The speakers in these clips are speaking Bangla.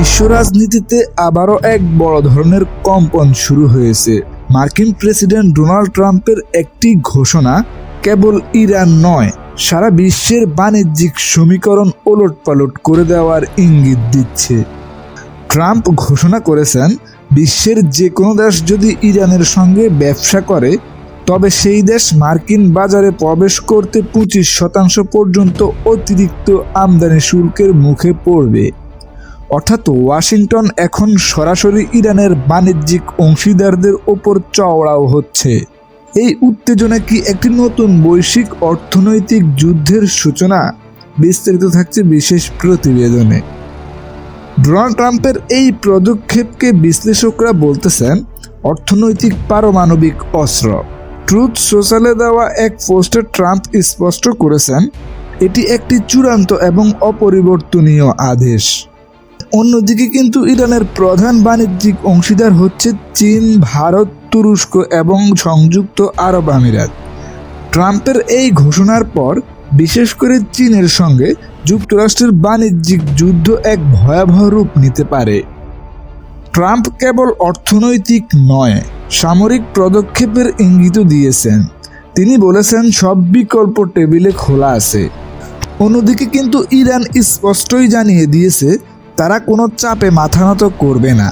বিশ্ব রাজনীতিতে আবারও এক বড় ধরনের কম্পন শুরু হয়েছে। মার্কিন প্রেসিডেন্ট ডোনাল্ড ট্রাম্পের একটি ঘোষণা কেবল ইরান নয়, সারা বিশ্বের বাণিজ্যিক সমীকরণ ওলটপালট করে দেওয়ার ইঙ্গিত দিচ্ছে। ট্রাম্প ঘোষণা করেছেন, বিশ্বের যে কোনো দেশ যদি ইরানের সঙ্গে ব্যবসা করে, তবে সেই দেশ মার্কিন বাজারে প্রবেশ করতে পঁচিশ শতাংশ পর্যন্ত অতিরিক্ত আমদানি শুল্কের মুখে পড়বে। অর্থাৎ ওয়াশিংটন এখন সরাসরি ইরানের বাণিজ্যিক অংশীদারদের ওপর চওড়াও হচ্ছে। এই উত্তেজনা কি একটি নতুন বৈশ্বিক অর্থনৈতিক যুদ্ধের সূচনা? বিস্তারিত থাকছে বিশেষ প্রতিবেদনে। ডোনাল্ড ট্রাম্পের এই পদক্ষেপকে বিশ্লেষকরা বলতেছেন, অর্থনৈতিক পারমাণবিক অস্ত্র। ট্রুথ সোশ্যালে দেওয়া এক পোস্টে ট্রাম্প স্পষ্ট করেছেন, এটি একটি চূড়ান্ত এবং অপরিবর্তনীয় আদেশ। অন্যদিকে কিন্তু ইরানের প্রধান বাণিজ্যিক অংশীদার হচ্ছে চীন, ভারত, তুরস্ক এবং সংযুক্ত আরব আমিরাত। ট্রাম্পের এই ঘোষণার পর, বিশেষ করে চীনের সঙ্গে যুক্তরাষ্ট্রের বাণিজ্যিক যুদ্ধ এক ভয়াবহ রূপ নিতে পারে। ট্রাম্প কেবল অর্থনৈতিক নয়, সামরিক পদক্ষেপের ইঙ্গিতও দিয়েছেন। তিনি বলেছেন, সব বিকল্প টেবিলে খোলা আছে। অন্যদিকে কিন্তু ইরান স্পষ্টই জানিয়ে দিয়েছে তারা কোনো চাপে মাথা নত করবে না।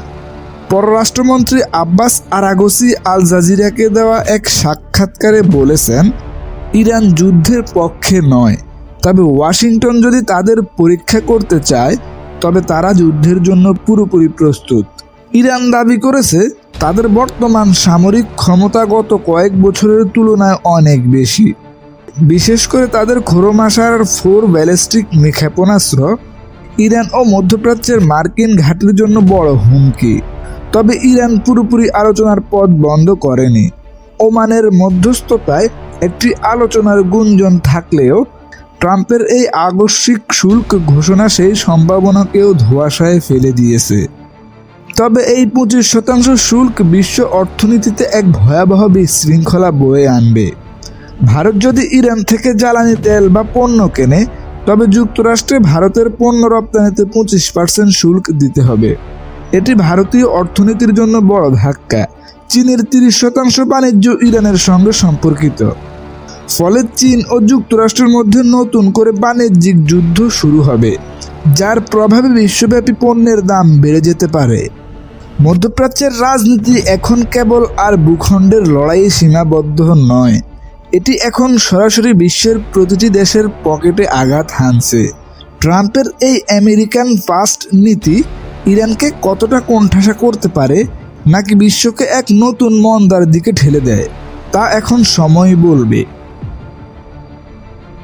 পররাষ্ট্রমন্ত্রী আব্বাস আরাগসি আল জাজিরাকে দেওয়া এক সাক্ষাৎকারে বলেছেন, ইরান যুদ্ধের পক্ষে নয়, তবে ওয়াশিংটন যদি তাদের পরীক্ষা করতে চায়, তবে তারা যুদ্ধের জন্য পুরোপুরি প্রস্তুত। ইরান দাবি করেছে, তাদের বর্তমান সামরিক ক্ষমতা গত কয়েক বছরের তুলনায় অনেক বেশি। বিশেষ করে তাদের খোরমাসার ফোর ব্যালিস্টিক ক্ষেপণাস্ত্র ইরান ও মধ্যপ্রাচ্যের মার্কিন ঘাটির জন্য বড় হুমকি। তবে ইরান পুরোপুরি আলোচনার পথ বন্ধ করেনি। ওমানের মধ্যস্থতায় একটি আলোচনার গুঞ্জন থাকলেও ট্রাম্পের এই আকস্মিক শুল্ক ঘোষণা সেই সম্ভাবনাকেও ধোয়াশায় ফেলে দিয়েছে। তবে এই পঁচিশ শতাংশ শুল্ক বিশ্ব অর্থনীতিতে এক ভয়াবহ বিশৃঙ্খলা বয়ে আনবে। ভারত যদি ইরান থেকে জ্বালানি তেল বা পণ্য কেনে তবে যুক্তরাষ্ট্রে ভারতের পণ্য রপ্তানিতে পঁচিশ পার্সেন্ট শুল্ক দিতে হবে। এটি ভারতীয় অর্থনীতির জন্য বড় ধাক্কা। চীনের তিরিশ শতাংশ বাণিজ্য ইরানের সঙ্গে সম্পর্কিত। ফলে চীন ও যুক্তরাষ্ট্রের মধ্যে নতুন করে বাণিজ্যিক যুদ্ধ শুরু হবে, যার প্রভাবে বিশ্বব্যাপী পণ্যের দাম বেড়ে যেতে পারে। মধ্যপ্রাচ্যের রাজনীতি এখন কেবল আর ভূখণ্ডের লড়াইয়ে সীমাবদ্ধ নয়। এটি এখন সরাসরি বিশ্বের প্রতিটি দেশের পকেটে আঘাত হানছে। ট্রাম্পের এই আমেরিকান ফার্স্ট নীতি ইরানকে কতটা কোণঠাসা করতে পারে নাকি বিশ্বকে এক নতুন মন্দার দিকে ঠেলে দেয়, তা এখন সময় বলবে।